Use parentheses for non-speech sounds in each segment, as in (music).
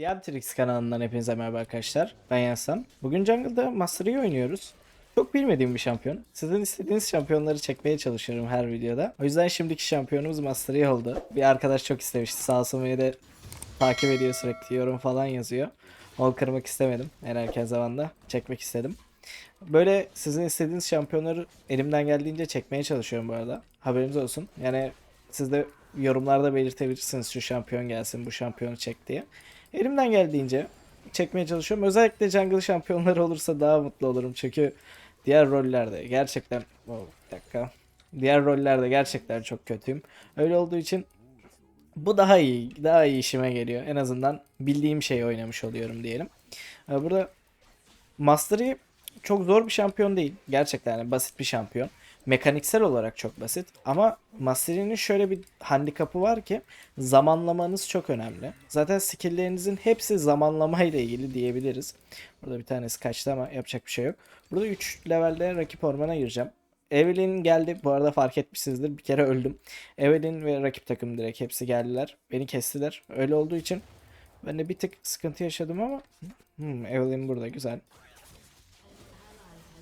Diatrix kanalından hepinize merhaba arkadaşlar. Ben Yasan. Bugün Jungle'da Master oynuyoruz. Çok bilmediğim bir şampiyon. Sizin istediğiniz şampiyonları çekmeye çalışıyorum her videoda. O yüzden şimdiki şampiyonumuz Master Yi oldu. Bir arkadaş çok istemişti. Sağ olsun beni de takip ediyor sürekli yorum falan yazıyor. Ol kırmak istemedim. En erken zamanda çekmek istedim. Böyle sizin istediğiniz şampiyonları elimden geldiğince çekmeye çalışıyorum bu arada. Haberiniz olsun. Yani siz de yorumlarda belirtebilirsiniz şu şampiyon gelsin bu şampiyonu çek diye. Elimden geldiğince çekmeye çalışıyorum. Özellikle jungle şampiyonları olursa daha mutlu olurum. Çünkü diğer rollerde gerçekten oh, bir dakika. Diğer rollerde gerçekten çok kötüyüm. Öyle olduğu için bu daha iyi. Daha iyi işime geliyor. En azından bildiğim şeyi oynamış oluyorum diyelim. Ee, Burada Mastery çok zor bir şampiyon değil. Gerçekten yani basit bir şampiyon. Mekaniksel olarak çok basit. Ama Mastery'nin şöyle bir handikapı var ki zamanlamanız çok önemli. Zaten skill'lerinizin hepsi zamanlamayla ilgili diyebiliriz. Burada bir tanesi kaçtı ama yapacak bir şey yok. Burada 3 levelde rakip ormana gireceğim. Evelyn geldi. Bu arada fark etmişsinizdir. Bir kere öldüm. Evelyn ve rakip takım direkt hepsi geldiler. Beni kestiler. Öyle olduğu için ben de bir tık sıkıntı yaşadım ama hmm, Evelyn burada güzel.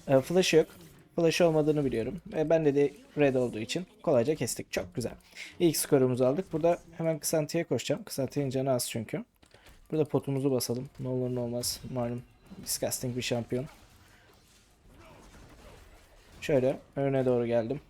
E, Flash yok. Flash olmadığını biliyorum. E, bende de red olduğu için kolayca kestik. Çok güzel. İlk skorumuzu aldık. Burada hemen Kısantı'ya koşacağım. Kısantı'nın canı az çünkü. Burada potumuzu basalım. Ne olur ne olmaz. Malum disgusting bir şampiyon. Şöyle önüne doğru geldim.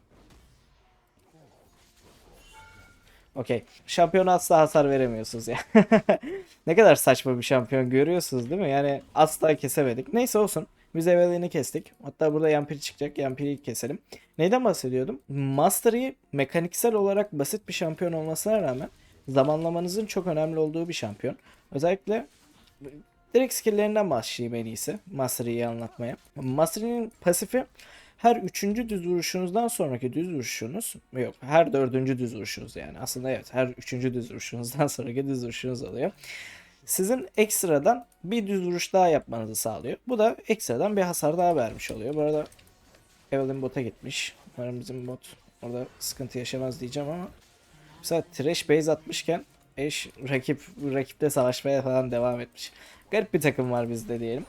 Okey. Şampiyona asla hasar veremiyorsunuz ya. (laughs) ne kadar saçma bir şampiyon görüyorsunuz değil mi? Yani asla kesemedik. Neyse olsun. Biz Evelyn'i kestik. Hatta burada Yampiri çıkacak. Yampiri'yi keselim. Neyden bahsediyordum? Mastery mekaniksel olarak basit bir şampiyon olmasına rağmen zamanlamanızın çok önemli olduğu bir şampiyon. Özellikle direkt skill'lerinden başlayayım en iyisi. Mastery'yi anlatmaya. Mastery'nin pasifi her üçüncü düz vuruşunuzdan sonraki düz vuruşunuz yok her dördüncü düz vuruşunuz yani aslında evet her üçüncü düz vuruşunuzdan (laughs) sonraki düz vuruşunuz oluyor. Sizin ekstradan bir düz vuruş daha yapmanızı sağlıyor. Bu da ekstradan bir hasar daha vermiş oluyor. Bu arada Evelyn bota gitmiş. Umarım bizim bot orada sıkıntı yaşamaz diyeceğim ama mesela trash base atmışken eş rakip rakiple savaşmaya falan devam etmiş. Garip bir takım var bizde diyelim.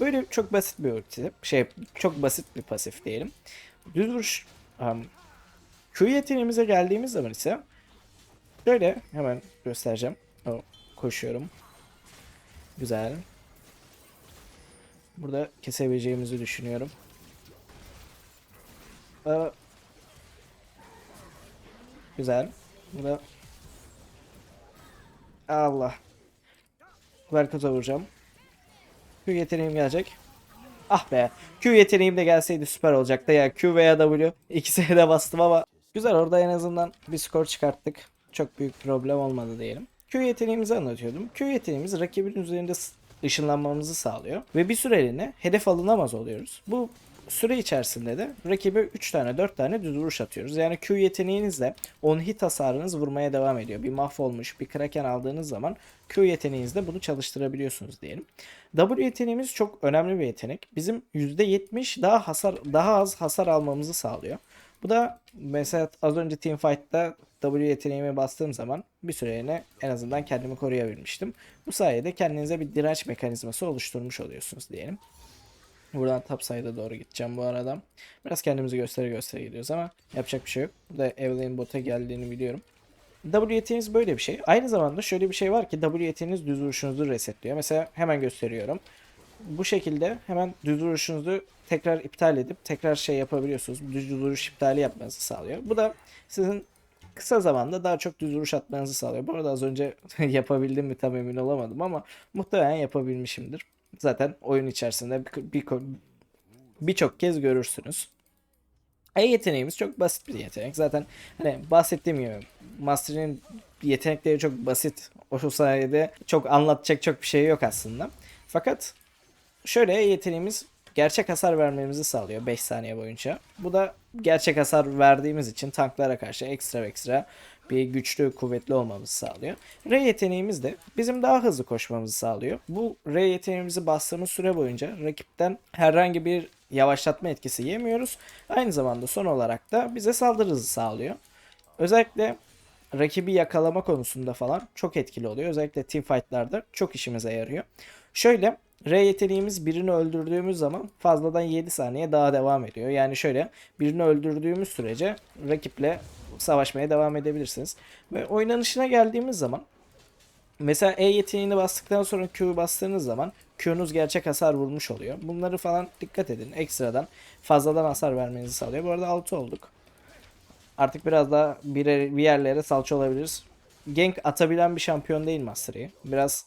Böyle çok basit bir ulti. Şey çok basit bir pasif diyelim. Düz vuruş um, Q yeteneğimize geldiğimiz zaman ise böyle hemen göstereceğim. O, koşuyorum. Güzel. Burada kesebileceğimizi düşünüyorum. Aa, güzel. Burada Allah. Verkut'a vuracağım. Q yeteneğim gelecek. Ah be. Q yeteneğim de gelseydi süper olacaktı ya. Q veya W ikisine de bastım ama güzel orada en azından bir skor çıkarttık. Çok büyük problem olmadı diyelim. Q yeteneğimizi anlatıyordum. Q yeteneğimiz rakibin üzerinde ışınlanmamızı sağlıyor. Ve bir süreliğine hedef alınamaz oluyoruz. Bu süre içerisinde de rakibe 3 tane 4 tane düz vuruş atıyoruz. Yani Q yeteneğinizle 10 hit hasarınız vurmaya devam ediyor. Bir mahvolmuş bir kraken aldığınız zaman Q yeteneğinizle bunu çalıştırabiliyorsunuz diyelim. W yeteneğimiz çok önemli bir yetenek. Bizim %70 daha hasar daha az hasar almamızı sağlıyor. Bu da mesela az önce Teamfight'ta W yeteneğimi bastığım zaman bir süreliğine en azından kendimi koruyabilmiştim. Bu sayede kendinize bir direnç mekanizması oluşturmuş oluyorsunuz diyelim. Buradan top side'a doğru gideceğim bu arada. Biraz kendimizi göstere göstere gidiyoruz ama yapacak bir şey yok. Burada Evelyn bota geldiğini biliyorum. W yeteneğiniz böyle bir şey. Aynı zamanda şöyle bir şey var ki W yeteneğiniz düz vuruşunuzu resetliyor. Mesela hemen gösteriyorum. Bu şekilde hemen düz vuruşunuzu tekrar iptal edip tekrar şey yapabiliyorsunuz. Düz vuruş iptali yapmanızı sağlıyor. Bu da sizin kısa zamanda daha çok düz vuruş atmanızı sağlıyor. Bu arada az önce (laughs) yapabildim mi tam emin olamadım ama muhtemelen yapabilmişimdir. Zaten oyun içerisinde bir- bir- birçok kez görürsünüz. E yeteneğimiz çok basit bir yetenek. Zaten hani bahsettiğim gibi Master'in yetenekleri çok basit. O sayede çok anlatacak çok bir şey yok aslında. Fakat şöyle yeteneğimiz gerçek hasar vermemizi sağlıyor 5 saniye boyunca. Bu da gerçek hasar verdiğimiz için tanklara karşı ekstra ekstra bir güçlü kuvvetli olmamızı sağlıyor. R yeteneğimiz de bizim daha hızlı koşmamızı sağlıyor. Bu R yeteneğimizi bastığımız süre boyunca rakipten herhangi bir yavaşlatma etkisi yemiyoruz. Aynı zamanda son olarak da bize saldırı hızı sağlıyor. Özellikle rakibi yakalama konusunda falan çok etkili oluyor. Özellikle team fight'larda çok işimize yarıyor. Şöyle R yeteneğimiz birini öldürdüğümüz zaman fazladan 7 saniye daha devam ediyor. Yani şöyle birini öldürdüğümüz sürece rakiple savaşmaya devam edebilirsiniz. Ve oynanışına geldiğimiz zaman mesela E yeteneğini bastıktan sonra Q'yu bastığınız zaman Q'nuz gerçek hasar vurmuş oluyor. Bunları falan dikkat edin. Ekstradan fazladan hasar vermenizi sağlıyor. Bu arada 6 olduk. Artık biraz daha bir, bir yerlere salça olabiliriz. Gank atabilen bir şampiyon değil Master Yi. Biraz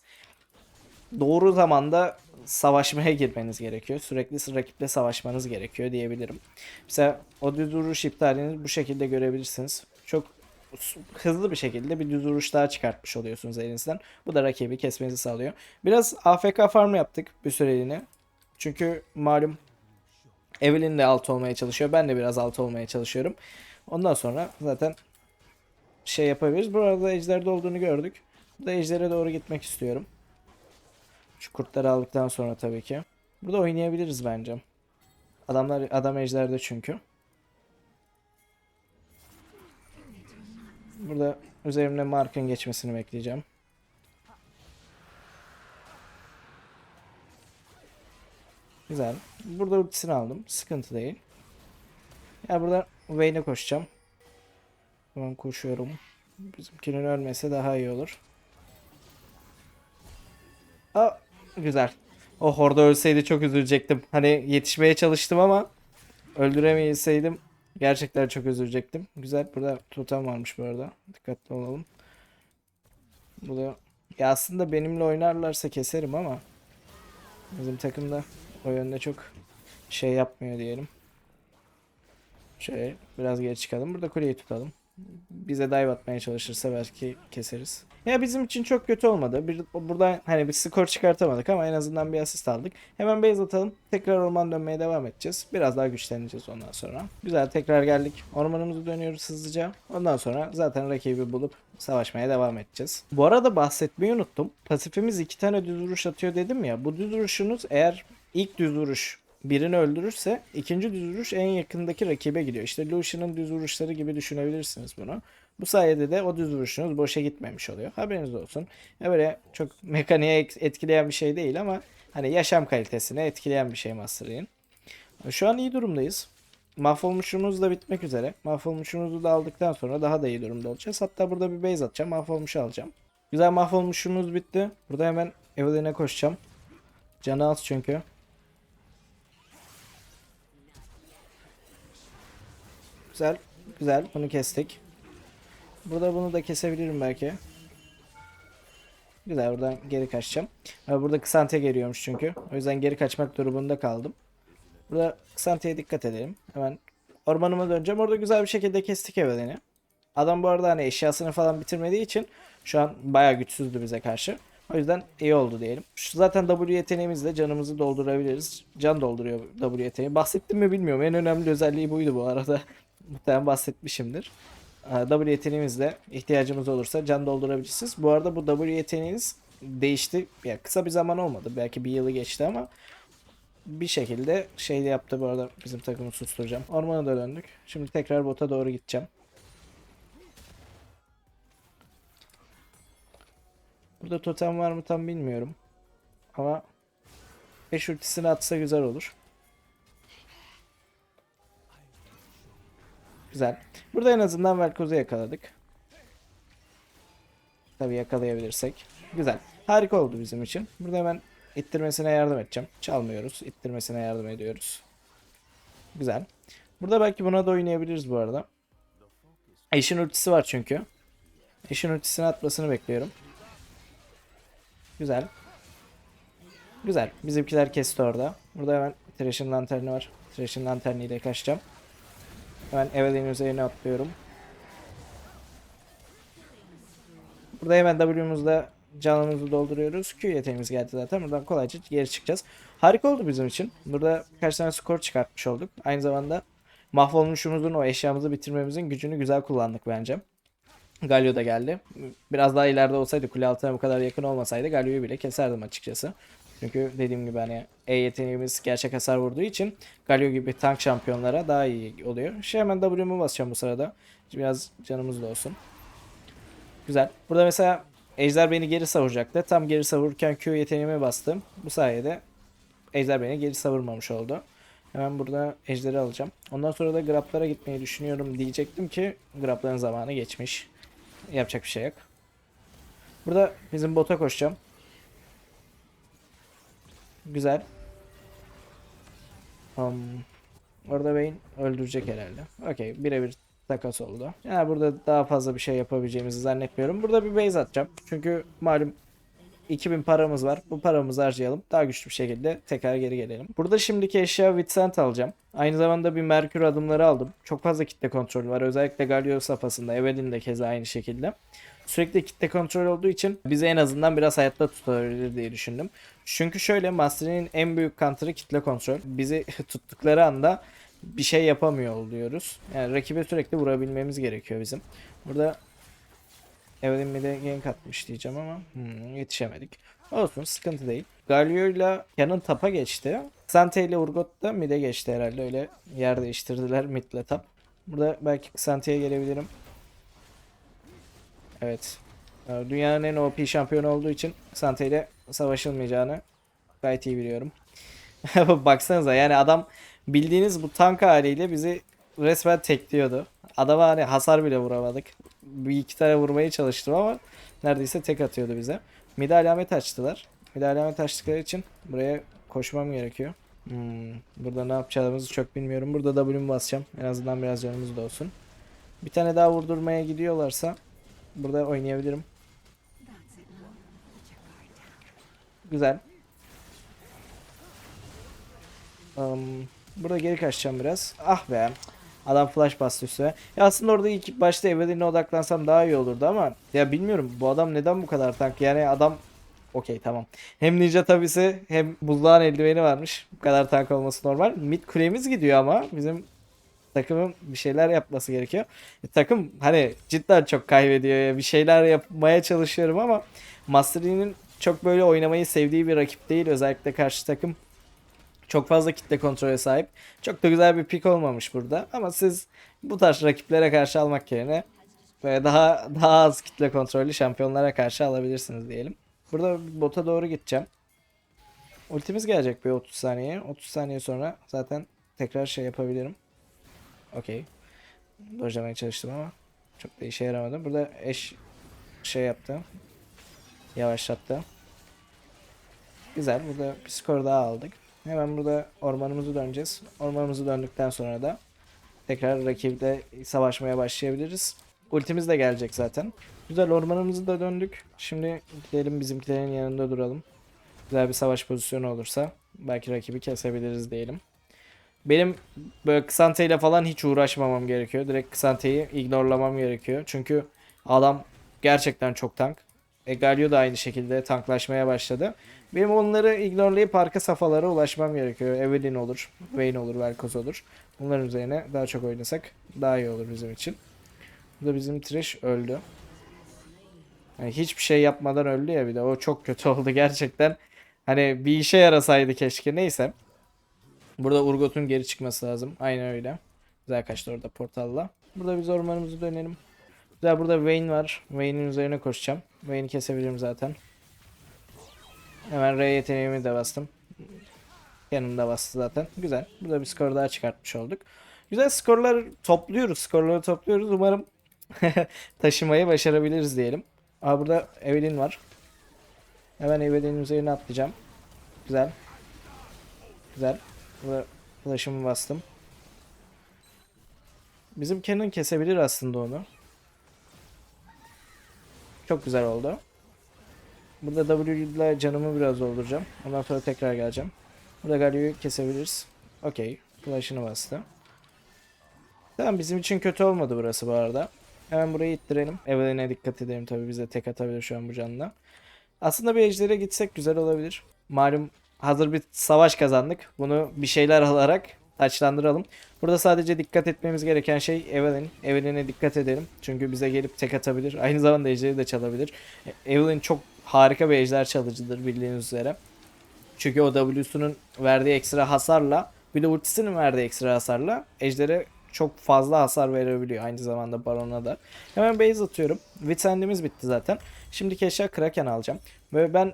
doğru zamanda savaşmaya girmeniz gerekiyor. Sürekli rakiple savaşmanız gerekiyor diyebilirim. Mesela o düz vuruş iptalini bu şekilde görebilirsiniz. Çok hızlı bir şekilde bir düz vuruş daha çıkartmış oluyorsunuz elinizden. Bu da rakibi kesmenizi sağlıyor. Biraz AFK farm yaptık bir süreliğine. Çünkü malum Evelyn de alt olmaya çalışıyor. Ben de biraz alt olmaya çalışıyorum. Ondan sonra zaten şey yapabiliriz. Bu arada ejderde olduğunu gördük. Burada ejdere doğru gitmek istiyorum. Şu kurtları aldıktan sonra tabii ki. Burada oynayabiliriz bence. Adamlar adam ejderde çünkü. Burada üzerimde markın geçmesini bekleyeceğim. Güzel. Burada ultisini aldım. Sıkıntı değil. Ya burada Vayne'e koşacağım. Tamam koşuyorum. Bizimkinin ölmesi daha iyi olur. Aa, güzel. O orada ölseydi çok üzülecektim. Hani yetişmeye çalıştım ama öldüremeyeseydim gerçekten çok üzülecektim. Güzel. Burada totem varmış bu arada. Dikkatli olalım. Burada ya aslında benimle oynarlarsa keserim ama bizim takımda o yönde çok şey yapmıyor diyelim. Şöyle biraz geri çıkalım. Burada kuleyi tutalım. Bize dive atmaya çalışırsa belki keseriz. Ya bizim için çok kötü olmadı. Bir, burada hani bir skor çıkartamadık ama en azından bir asist aldık. Hemen base atalım. Tekrar orman dönmeye devam edeceğiz. Biraz daha güçleneceğiz ondan sonra. Güzel tekrar geldik. Ormanımızı dönüyoruz hızlıca. Ondan sonra zaten rakibi bulup savaşmaya devam edeceğiz. Bu arada bahsetmeyi unuttum. Pasifimiz iki tane düz vuruş atıyor dedim ya. Bu düz vuruşunuz eğer ilk düz vuruş birini öldürürse ikinci düz vuruş en yakındaki rakibe gidiyor. İşte Lucian'ın düz vuruşları gibi düşünebilirsiniz bunu. Bu sayede de o düz vuruşunuz boşa gitmemiş oluyor. Haberiniz olsun. Ya böyle çok mekaniğe ek- etkileyen bir şey değil ama hani yaşam kalitesini etkileyen bir şey Master Yi'nin. Şu an iyi durumdayız. Mahvolmuşumuz da bitmek üzere. Mahvolmuşumuzu da aldıktan sonra daha da iyi durumda olacağız. Hatta burada bir base atacağım. Mahvolmuşu alacağım. Güzel mahvolmuşumuz bitti. Burada hemen Evelyn'e koşacağım. Canı az çünkü. Güzel. Güzel. Bunu kestik. Burada bunu da kesebilirim belki. Güzel. Buradan geri kaçacağım. Ha, burada Kısante geliyormuş çünkü. O yüzden geri kaçmak durumunda kaldım. Burada Kısante'ye dikkat edelim. Hemen ormanıma döneceğim. Orada güzel bir şekilde kestik Evelyn'i. Adam bu arada hani eşyasını falan bitirmediği için şu an bayağı güçsüzdü bize karşı. O yüzden iyi oldu diyelim. Şu zaten W yeteneğimizle canımızı doldurabiliriz. Can dolduruyor W yeteneği. Bahsettim mi bilmiyorum. En önemli özelliği buydu bu arada. Muhtemelen bahsetmişimdir. Ee, W yeteneğimizle ihtiyacımız olursa can doldurabilirsiniz. Bu arada bu W yeteneğiniz değişti. Ya kısa bir zaman olmadı. Belki bir yılı geçti ama bir şekilde şey yaptı bu arada bizim takımı susturacağım. Ormana da döndük. Şimdi tekrar bota doğru gideceğim. Burada totem var mı tam bilmiyorum. Ama 5 ultisini atsa güzel olur. Güzel. Burada en azından Velkoz'u yakaladık. Tabii yakalayabilirsek. Güzel. Harika oldu bizim için. Burada hemen ittirmesine yardım edeceğim. Çalmıyoruz. İttirmesine yardım ediyoruz. Güzel. Burada belki buna da oynayabiliriz bu arada. Eşin ultisi var çünkü. Eşin ultisini atmasını bekliyorum. Güzel. Güzel. Bizimkiler kesti orada. Burada hemen Thresh'in lanterni var. Thresh'in lanterniyle kaçacağım. Hemen Evelyn'in üzerine atlıyorum. Burada hemen W'muzda canımızı dolduruyoruz. Q yeteneğimiz geldi zaten. Buradan kolayca geri çıkacağız. Harika oldu bizim için. Burada birkaç tane skor çıkartmış olduk. Aynı zamanda mahvolmuşumuzun o eşyamızı bitirmemizin gücünü güzel kullandık bence. Galio da geldi. Biraz daha ileride olsaydı kule altına bu kadar yakın olmasaydı Galio'yu bile keserdim açıkçası. Çünkü dediğim gibi hani E yeteneğimiz gerçek hasar vurduğu için Galio gibi tank şampiyonlara daha iyi oluyor. Şey hemen W'mu basacağım bu sırada. Biraz canımız da olsun. Güzel. Burada mesela Ejder beni geri savuracaktı. Tam geri savururken Q yeteneğime bastım. Bu sayede Ejder beni geri savurmamış oldu. Hemen burada Ejder'i alacağım. Ondan sonra da Graplara gitmeyi düşünüyorum diyecektim ki Grapların zamanı geçmiş. Yapacak bir şey yok. Burada bizim bota koşacağım. Güzel. Um, orada Vayne öldürecek herhalde. Okey birebir takas oldu. Yani burada daha fazla bir şey yapabileceğimizi zannetmiyorum. Burada bir base atacağım. Çünkü malum 2000 paramız var. Bu paramızı harcayalım. Daha güçlü bir şekilde tekrar geri gelelim. Burada şimdiki eşya Vincent alacağım. Aynı zamanda bir Merkür adımları aldım. Çok fazla kitle kontrolü var. Özellikle Galio safhasında. Evelyn de keza aynı şekilde. Sürekli kitle kontrol olduğu için bizi en azından biraz hayatta tutabilir diye düşündüm. Çünkü şöyle Mastery'nin en büyük counter'ı kitle kontrol. Bizi (laughs) tuttukları anda bir şey yapamıyor oluyoruz. Yani rakibe sürekli vurabilmemiz gerekiyor bizim. Burada Evelyn bir de gank atmış diyeceğim ama hmm, yetişemedik. Olsun sıkıntı değil. Galio ile Canon tapa geçti. Sante ile Urgot da mid'e geçti herhalde. Öyle yer değiştirdiler mid ile tap. Burada belki Sante'ye gelebilirim. Evet. Ee, Dünyanın en OP şampiyonu olduğu için Sante ile savaşılmayacağını gayet iyi biliyorum. (laughs) Baksanıza yani adam bildiğiniz bu tank haliyle bizi resmen tekliyordu. Adama hani hasar bile vuramadık. Bir iki tane vurmaya çalıştım ama neredeyse tek atıyordu bize. Mid alamet açtılar. Mid alamet açtıkları için buraya koşmam gerekiyor. Hmm, burada ne yapacağımızı çok bilmiyorum. Burada W'mu basacağım. En azından biraz canımız da olsun. Bir tane daha vurdurmaya gidiyorlarsa burada oynayabilirim. Güzel. Um, burada geri kaçacağım biraz. Ah be. Adam flash bastı üstüne. Ya aslında orada ilk başta Evelyn'e odaklansam daha iyi olurdu ama ya bilmiyorum bu adam neden bu kadar tank? Yani adam okey tamam. Hem ninja tabisi hem buzdağın eldiveni varmış. Bu kadar tank olması normal. Mid kulemiz gidiyor ama bizim takımın bir şeyler yapması gerekiyor. E, takım hani cidden çok kaybediyor ya. Bir şeyler yapmaya çalışıyorum ama Mastery'nin çok böyle oynamayı sevdiği bir rakip değil. Özellikle karşı takım çok fazla kitle kontrole sahip. Çok da güzel bir pik olmamış burada. Ama siz bu tarz rakiplere karşı almak yerine böyle daha daha az kitle kontrollü şampiyonlara karşı alabilirsiniz diyelim. Burada bota doğru gideceğim. Ultimiz gelecek bir 30 saniye. 30 saniye sonra zaten tekrar şey yapabilirim. Okey. Dojlamaya çalıştım ama çok da işe yaramadı. Burada eş şey yaptı. Yavaşlattı. Güzel. Burada bir skor daha aldık. Hemen burada ormanımızı döneceğiz. Ormanımızı döndükten sonra da tekrar rakiple savaşmaya başlayabiliriz. Ultimiz de gelecek zaten. Güzel ormanımızı da döndük. Şimdi gidelim bizimkilerin yanında duralım. Güzel bir savaş pozisyonu olursa belki rakibi kesebiliriz diyelim. Benim böyle Kısante ile falan hiç uğraşmamam gerekiyor. Direkt Kısante'yi ignorlamam gerekiyor. Çünkü adam gerçekten çok tank. E Galio da aynı şekilde tanklaşmaya başladı. Benim onları ignorlayıp arka safhalara ulaşmam gerekiyor. Evelyn olur, Vayne olur, Velkoz olur. Bunların üzerine daha çok oynasak daha iyi olur bizim için. Bu da bizim Trish öldü. Yani hiçbir şey yapmadan öldü ya bir de. O çok kötü (laughs) oldu gerçekten. Hani bir işe yarasaydı keşke. Neyse. Burada Urgot'un geri çıkması lazım. Aynen öyle. Güzel kaçtı orada portalla. Burada biz ormanımızı dönelim. Güzel burada Vayne var. Vayne'in üzerine koşacağım. Vayne'i kesebilirim zaten. Hemen R yeteneğimi de bastım. Yanımda bastı zaten. Güzel. Burada bir skor daha çıkartmış olduk. Güzel skorlar topluyoruz. Skorları topluyoruz. Umarım (laughs) taşımayı başarabiliriz diyelim. Aa burada Evelyn var. Hemen Evelyn'in üzerine atlayacağım. Güzel. Güzel. Burada flash'ımı bastım. Bizim Canon kesebilir aslında onu. Çok güzel oldu. Burada W canımı biraz dolduracağım. Ondan sonra tekrar geleceğim. Burada Galio'yu kesebiliriz. Okey. Flash'ını bastı. Tamam bizim için kötü olmadı burası bu arada. Hemen burayı ittirelim. Evelyn'e dikkat edelim tabii bize tek atabilir şu an bu canla. Aslında bir ejder'e gitsek güzel olabilir. Malum hazır bir savaş kazandık. Bunu bir şeyler alarak taçlandıralım. Burada sadece dikkat etmemiz gereken şey Evelyn. Evelyn'e dikkat edelim. Çünkü bize gelip tek atabilir. Aynı zamanda ejderi de çalabilir. Evelyn çok harika bir ejder çalıcıdır bildiğiniz üzere. Çünkü o W'sunun verdiği ekstra hasarla bir de ultisinin verdiği ekstra hasarla ejdere çok fazla hasar verebiliyor aynı zamanda Baron'a da. Hemen base atıyorum. Witsend'imiz bitti zaten. Şimdi Keşah Kraken alacağım. Böyle ben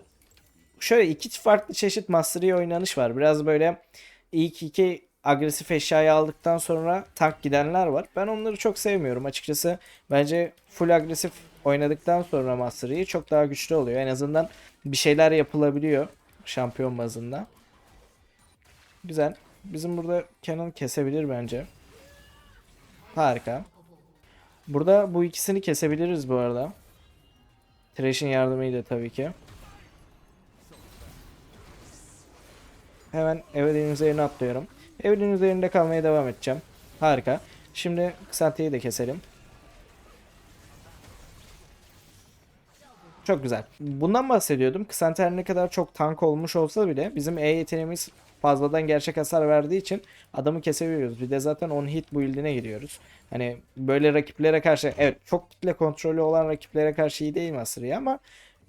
şöyle iki farklı çeşit Mastery oynanış var. Biraz böyle ilk iki agresif eşyayı aldıktan sonra tank gidenler var. Ben onları çok sevmiyorum açıkçası. Bence full agresif oynadıktan sonra Mastery'yi çok daha güçlü oluyor. En azından bir şeyler yapılabiliyor şampiyon bazında. Güzel. Bizim burada Canon kesebilir bence. Harika. Burada bu ikisini kesebiliriz bu arada. Thresh'in yardımıyla tabii ki. Hemen Evelyn'in üzerine atlıyorum. Evelyn'in üzerinde kalmaya devam edeceğim. Harika. Şimdi Xantia'yı da keselim. Çok güzel. Bundan bahsediyordum. Xantia ne kadar çok tank olmuş olsa bile bizim E yeteneğimiz fazladan gerçek hasar verdiği için adamı kesebiliyoruz. Bir de zaten on hit build'ine giriyoruz. Hani böyle rakiplere karşı evet çok kitle kontrolü olan rakiplere karşı iyi değil Mastery ama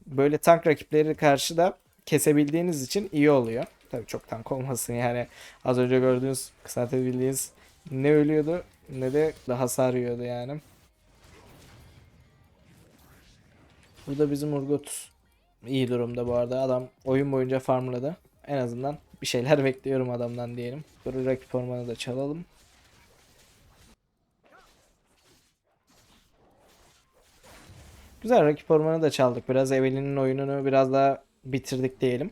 böyle tank rakipleri karşı da kesebildiğiniz için iyi oluyor. Tabii çok tank olmasın yani az önce gördüğünüz kısaltabildiğiniz ne ölüyordu ne de daha sarıyordu yani. Burada bizim Urgot iyi durumda bu arada. Adam oyun boyunca farmladı. En azından bir şeyler (laughs) bekliyorum adamdan diyelim. Dur rakip ormanı da çalalım. Güzel rakip ormanı da çaldık. Biraz Evelyn'in oyununu biraz daha bitirdik diyelim.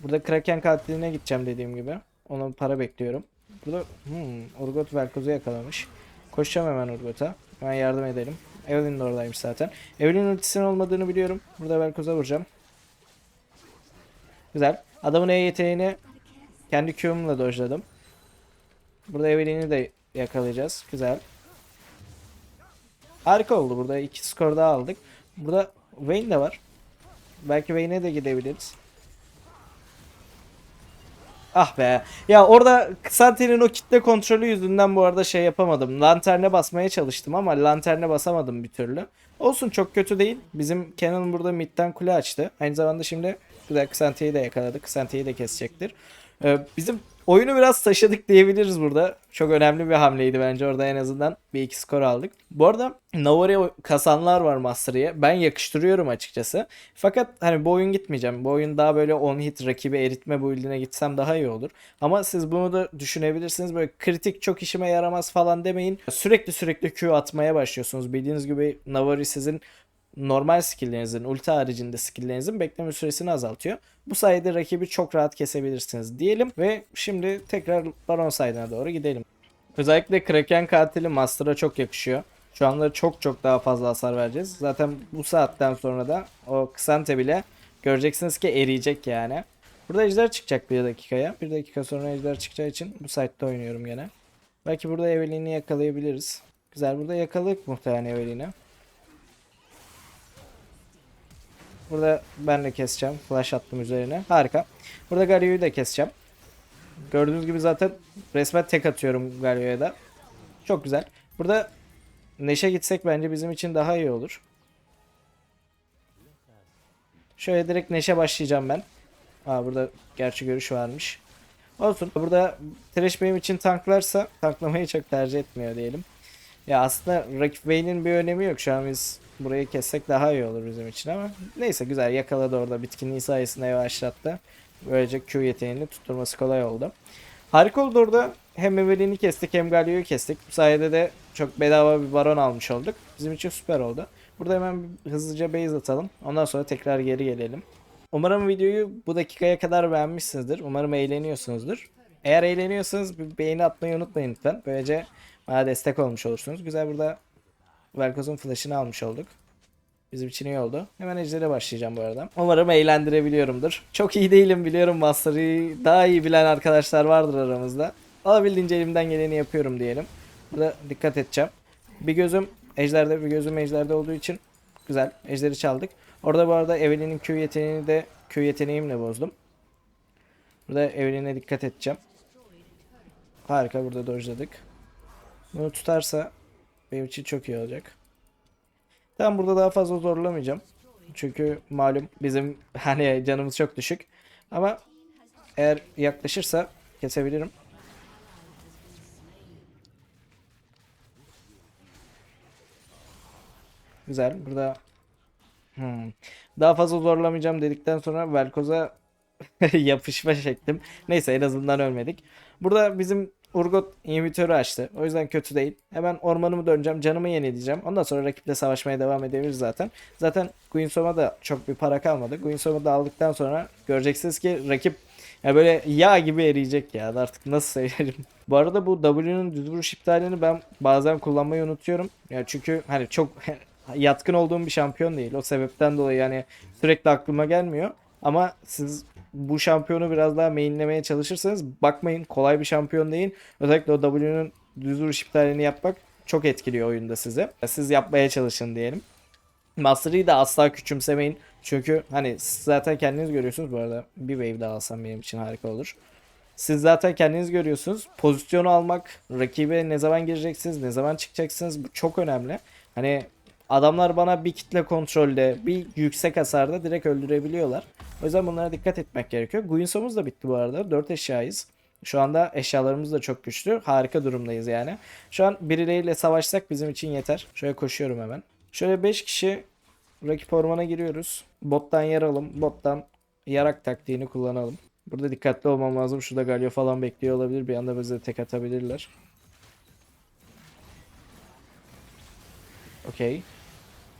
Burada Kraken katiline gideceğim dediğim gibi. Ona para bekliyorum. Burada hmm, Urgot Velkoz'u yakalamış. Koşacağım hemen Urgot'a. Hemen yardım edelim. Evelyn de oradaymış zaten. Evelyn'in ultisinin olmadığını biliyorum. Burada Velkoz'a vuracağım. Güzel. Adamın E yeteneğini kendi Q'umla dojladım. Burada Evelyn'i de yakalayacağız. Güzel. Harika oldu. Burada iki skor daha aldık. Burada Vayne de var. Belki Vayne'e de gidebiliriz. Ah be. Ya orada Xanti'nin o kitle kontrolü yüzünden bu arada şey yapamadım. Lanterne basmaya çalıştım ama lanterne basamadım bir türlü. Olsun çok kötü değil. Bizim Canon burada midden kule açtı. Aynı zamanda şimdi güzel Xanti'yi de yakaladık. Xanti'yi de kesecektir. Ee, bizim oyunu biraz taşıdık diyebiliriz burada. Çok önemli bir hamleydi bence orada en azından bir iki skor aldık. Bu arada Navari kasanlar var Mastery'e. Ben yakıştırıyorum açıkçası. Fakat hani bu oyun gitmeyeceğim. Bu oyun daha böyle on hit rakibi eritme build'ine gitsem daha iyi olur. Ama siz bunu da düşünebilirsiniz. Böyle kritik çok işime yaramaz falan demeyin. Sürekli sürekli Q atmaya başlıyorsunuz. Bildiğiniz gibi Navari sizin normal skilllerinizin, ulti haricinde skilllerinizin bekleme süresini azaltıyor. Bu sayede rakibi çok rahat kesebilirsiniz diyelim ve şimdi tekrar Baron side'ına doğru gidelim. Özellikle Kraken katili Master'a çok yakışıyor. Şu anda çok çok daha fazla hasar vereceğiz. Zaten bu saatten sonra da o Xante bile göreceksiniz ki eriyecek yani. Burada ejder çıkacak bir dakikaya. Bir dakika sonra ejder çıkacağı için bu site'de oynuyorum gene. Belki burada Evelyn'i yakalayabiliriz. Güzel burada yakaladık muhtemelen Evelyn'i. Burada ben de keseceğim. Flash attım üzerine. Harika. Burada Galio'yu da keseceğim. Gördüğünüz gibi zaten resmen tek atıyorum Galio'ya da. Çok güzel. Burada Neşe gitsek bence bizim için daha iyi olur. Şöyle direkt Neşe başlayacağım ben. Aa burada gerçi görüş varmış. Olsun. Burada Thresh benim için tanklarsa tanklamayı çok tercih etmiyor diyelim. Ya aslında rakip Vayne'in bir önemi yok. Şu an biz burayı kessek daha iyi olur bizim için ama neyse güzel yakaladı orada bitkinliği sayesinde yavaşlattı. Böylece Q yeteneğini tutturması kolay oldu. Harika oldu orada. Hem Evelyn'i kestik hem Galio'yu kestik. Bu sayede de çok bedava bir baron almış olduk. Bizim için süper oldu. Burada hemen hızlıca base atalım. Ondan sonra tekrar geri gelelim. Umarım videoyu bu dakikaya kadar beğenmişsinizdir. Umarım eğleniyorsunuzdur. Eğer eğleniyorsanız bir beğeni atmayı unutmayın lütfen. Böylece bana destek olmuş olursunuz. Güzel burada Velkoz'un flash'ını almış olduk. Bizim için iyi oldu. Hemen ejdere başlayacağım bu arada. Umarım eğlendirebiliyorumdur. Çok iyi değilim biliyorum Master'ı daha iyi bilen arkadaşlar vardır aramızda. Alabildiğince elimden geleni yapıyorum diyelim. Burada dikkat edeceğim. Bir gözüm ejderde bir gözüm ejderde olduğu için güzel. Ejderi çaldık. Orada bu arada Evelyn'in Q yeteneğini de Q yeteneğimle bozdum. Burada Evelyn'e dikkat edeceğim. Harika burada dojladık. Bunu tutarsa benim için çok iyi olacak. Tamam burada daha fazla zorlamayacağım. Çünkü malum bizim (laughs) hani canımız çok düşük. Ama eğer yaklaşırsa kesebilirim. Güzel. Burada hmm. daha fazla zorlamayacağım dedikten sonra Velkoz'a (laughs) yapışma şeklim. Neyse en azından ölmedik. Burada bizim Urgot inhibitörü açtı. O yüzden kötü değil. Hemen ormanımı döneceğim. Canımı yenileyeceğim. Ondan sonra rakiple savaşmaya devam edebiliriz zaten. Zaten Guinsom'a da çok bir para kalmadı. Guinsom'u da aldıktan sonra göreceksiniz ki rakip ya böyle yağ gibi eriyecek ya. Artık nasıl söylerim. (laughs) Bu arada bu W'nun düz vuruş iptalini ben bazen kullanmayı unutuyorum. Ya çünkü hani çok (laughs) yatkın olduğum bir şampiyon değil. O sebepten dolayı yani sürekli aklıma gelmiyor. Ama siz bu şampiyonu biraz daha mainlemeye çalışırsanız bakmayın kolay bir şampiyon değil. Özellikle o W'nun düz vuruş iptalini yapmak çok etkiliyor oyunda size. Siz yapmaya çalışın diyelim. Mastery'i de asla küçümsemeyin. Çünkü hani siz zaten kendiniz görüyorsunuz bu arada. Bir wave daha alsam benim için harika olur. Siz zaten kendiniz görüyorsunuz. Pozisyonu almak, rakibe ne zaman gireceksiniz, ne zaman çıkacaksınız bu çok önemli. Hani adamlar bana bir kitle kontrolde, bir yüksek hasarda direkt öldürebiliyorlar. O yüzden bunlara dikkat etmek gerekiyor. Guinsom'uz da bitti bu arada. 4 eşyayız. Şu anda eşyalarımız da çok güçlü. Harika durumdayız yani. Şu an birileriyle savaşsak bizim için yeter. Şöyle koşuyorum hemen. Şöyle 5 kişi rakip ormana giriyoruz. Bottan yaralım. Bottan yarak taktiğini kullanalım. Burada dikkatli olmam lazım. Şurada Galio falan bekliyor olabilir. Bir anda bize tek atabilirler. Okey.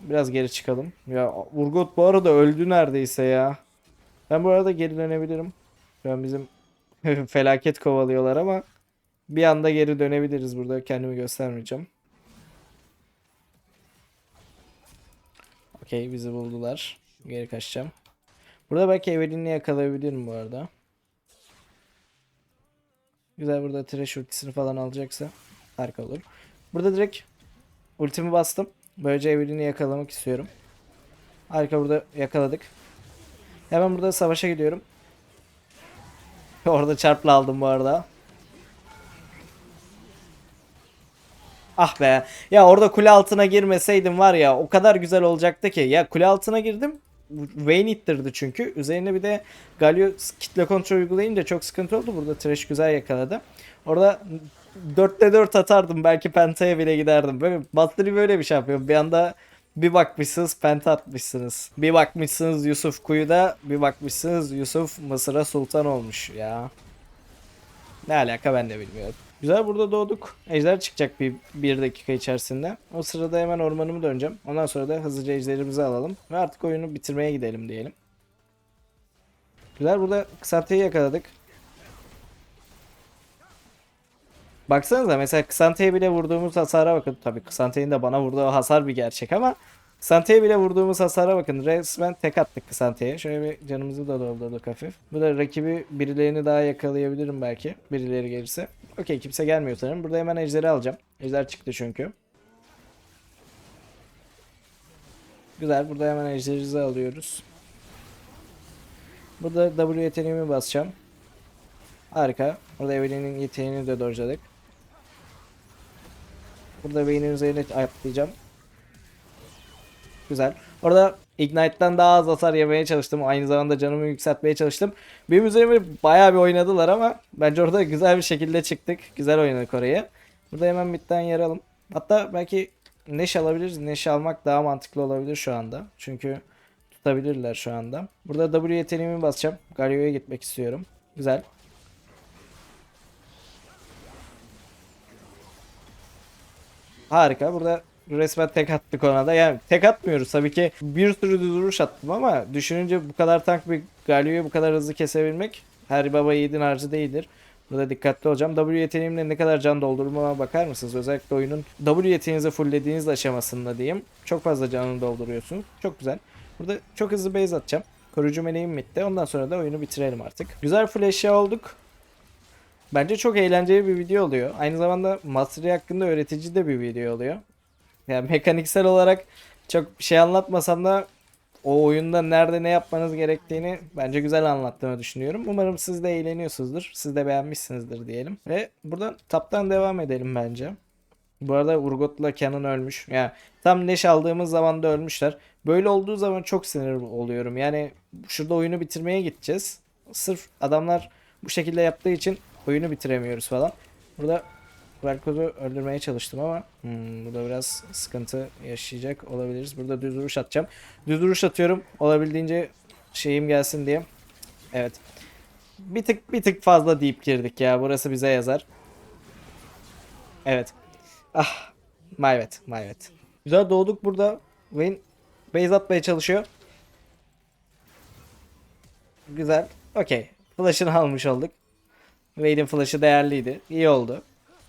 Biraz geri çıkalım. Ya Urgot bu arada öldü neredeyse ya. Ben bu arada geri dönebilirim. Şu an bizim (laughs) felaket kovalıyorlar ama bir anda geri dönebiliriz burada. Kendimi göstermeyeceğim. Okey bizi buldular. Geri kaçacağım. Burada belki Evelyn'i yakalayabilirim bu arada. Güzel burada trash ultisini falan alacaksa harika olur. Burada direkt ultimi bastım. Böylece Evelyn'i yakalamak istiyorum. Harika burada yakaladık. Hemen burada savaşa gidiyorum. (laughs) Orada çarpla aldım bu arada. Ah be. Ya orada kule altına girmeseydim var ya o kadar güzel olacaktı ki. Ya kule altına girdim. Vayne ittirdi çünkü. Üzerine bir de Galio kitle kontrol uygulayınca çok sıkıntı oldu. Burada Thresh güzel yakaladı. Orada 4'te 4 atardım. Belki Penta'ya bile giderdim. Böyle Batleri böyle bir şey yapıyor. Bir anda bir bakmışsınız penta atmışsınız. Bir bakmışsınız Yusuf kuyuda. Bir bakmışsınız Yusuf Mısır'a sultan olmuş ya. Ne alaka ben de bilmiyorum. Güzel burada doğduk. Ejder çıkacak bir, bir dakika içerisinde. O sırada hemen ormanımı döneceğim. Ondan sonra da hızlıca ejderimizi alalım. Ve artık oyunu bitirmeye gidelim diyelim. Güzel burada kısaltıyı yakaladık. Baksanıza mesela Kısante'ye bile vurduğumuz hasara bakın. Tabii Kısante'nin de bana vurduğu hasar bir gerçek ama Kısante'ye bile vurduğumuz hasara bakın. Resmen tek attık Kısante'ye. Şöyle bir canımızı da doldurduk hafif. Bu da rakibi birilerini daha yakalayabilirim belki. Birileri gelirse. Okey kimse gelmiyor sanırım. Burada hemen ejderi alacağım. Ejder çıktı çünkü. Güzel. Burada hemen ejderimizi alıyoruz. Burada W yeteneğimi basacağım. Harika. Burada Evelyn'in yeteneğini de dojladık. Burada Vayne'in üzerine atlayacağım. Güzel. Orada Ignite'dan daha az hasar yemeye çalıştım. Aynı zamanda canımı yükseltmeye çalıştım. Benim üzerime bayağı bir oynadılar ama bence orada güzel bir şekilde çıktık. Güzel oynadık orayı. Burada hemen midden yaralım. Hatta belki Neş alabiliriz. Neş almak daha mantıklı olabilir şu anda. Çünkü tutabilirler şu anda. Burada W yeteneğimi basacağım. Galio'ya gitmek istiyorum. Güzel. Harika. Burada resmen tek attık ona. Yani tek atmıyoruz tabii ki. Bir sürü düz vuruş attım ama düşününce bu kadar tank bir Galio'yu bu kadar hızlı kesebilmek her baba yiğidin harcı değildir. Burada dikkatli olacağım. W yeteneğimle ne kadar can doldurmama bakar mısınız? Özellikle oyunun W yeteneğinizi fulllediğiniz aşamasında diyeyim. Çok fazla canını dolduruyorsunuz. Çok güzel. Burada çok hızlı base atacağım. Koruyucu meleğim bitti. Ondan sonra da oyunu bitirelim artık. Güzel eşya olduk. Bence çok eğlenceli bir video oluyor. Aynı zamanda Mastery hakkında öğretici de bir video oluyor. Yani mekaniksel olarak çok şey anlatmasam da o oyunda nerede ne yapmanız gerektiğini bence güzel anlattığımı düşünüyorum. Umarım siz de eğleniyorsunuzdur. Siz de beğenmişsinizdir diyelim. Ve buradan taptan devam edelim bence. Bu arada Urgot'la Canon ölmüş. Yani tam leş aldığımız zaman da ölmüşler. Böyle olduğu zaman çok sinir oluyorum. Yani şurada oyunu bitirmeye gideceğiz. Sırf adamlar bu şekilde yaptığı için oyunu bitiremiyoruz falan. Burada Velkoz'u öldürmeye çalıştım ama hmm, burada biraz sıkıntı yaşayacak olabiliriz. Burada düz vuruş atacağım. Düz vuruş atıyorum olabildiğince şeyim gelsin diye. Evet. Bir tık bir tık fazla deyip girdik ya. Burası bize yazar. Evet. Ah. Mayvet. Mayvet. Güzel doğduk burada. Vayne base atmaya çalışıyor. Güzel. Okey. Flash'ını almış olduk. Wade'in flash'ı değerliydi. İyi oldu.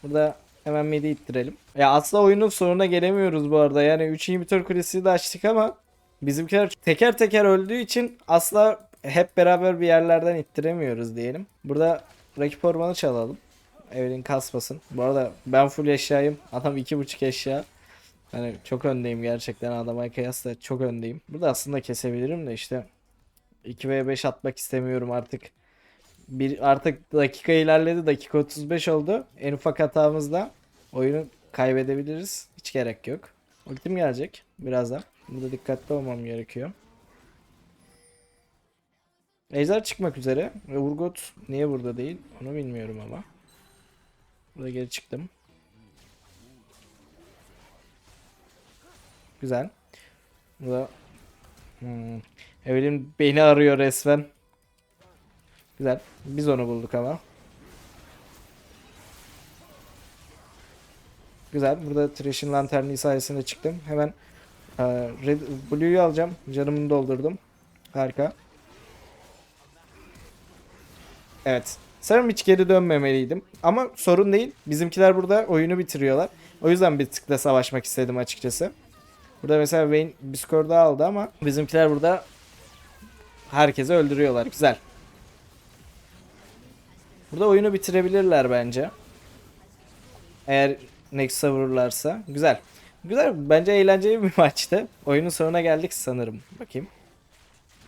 Burada hemen mid'i ittirelim. Ya aslında oyunun sonuna gelemiyoruz bu arada. Yani 3 inhibitor kulesi de açtık ama bizimkiler teker teker öldüğü için asla hep beraber bir yerlerden ittiremiyoruz diyelim. Burada rakip ormanı çalalım. Evelyn kasmasın. Bu arada ben full eşyayım. Adam 2.5 eşya. Hani çok öndeyim gerçekten adama kıyasla çok öndeyim. Burada aslında kesebilirim de işte 2v5 atmak istemiyorum artık. Bir artık dakika ilerledi. Dakika 35 oldu. En ufak hatamızda oyunu kaybedebiliriz. Hiç gerek yok. Ultim gelecek birazdan. Burada dikkatli olmam gerekiyor. Ejder çıkmak üzere. Ve Urgot niye burada değil? Onu bilmiyorum ama. Burada geri çıktım. Güzel. Burada hmm. Evelyn beni arıyor resmen. Güzel. Biz onu bulduk ama. Güzel. Burada Trash'in lanterni sayesinde çıktım. Hemen e, Red Blue'yu alacağım. Canımı doldurdum. Harika. Evet. Sanırım hiç geri dönmemeliydim. Ama sorun değil. Bizimkiler burada oyunu bitiriyorlar. O yüzden bir tık da savaşmak istedim açıkçası. Burada mesela Vayne bir skor daha aldı ama bizimkiler burada herkesi öldürüyorlar. Güzel. Burada oyunu bitirebilirler bence. Eğer Nexus'a vururlarsa. Güzel. Güzel. Bence eğlenceli bir (laughs) maçtı. Oyunun sonuna geldik sanırım. Bakayım.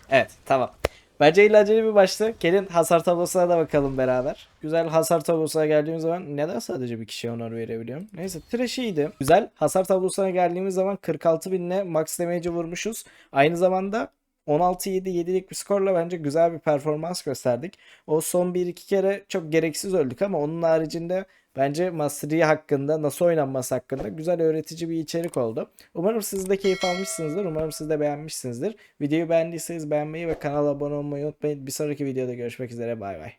Evet tamam. Bence eğlenceli bir maçtı. Gelin hasar tablosuna da bakalım beraber. Güzel hasar tablosuna geldiğimiz zaman neden sadece bir kişiye onur verebiliyorum? Neyse trash iyiydi. Güzel. Hasar tablosuna geldiğimiz zaman 46 binle max damage'i vurmuşuz. Aynı zamanda 16-7 7'lik bir skorla bence güzel bir performans gösterdik. O son 1-2 kere çok gereksiz öldük ama onun haricinde bence Master Yi hakkında nasıl oynanması hakkında güzel öğretici bir içerik oldu. Umarım siz de keyif almışsınızdır. Umarım siz de beğenmişsinizdir. Videoyu beğendiyseniz beğenmeyi ve kanala abone olmayı unutmayın. Bir sonraki videoda görüşmek üzere. Bay bay.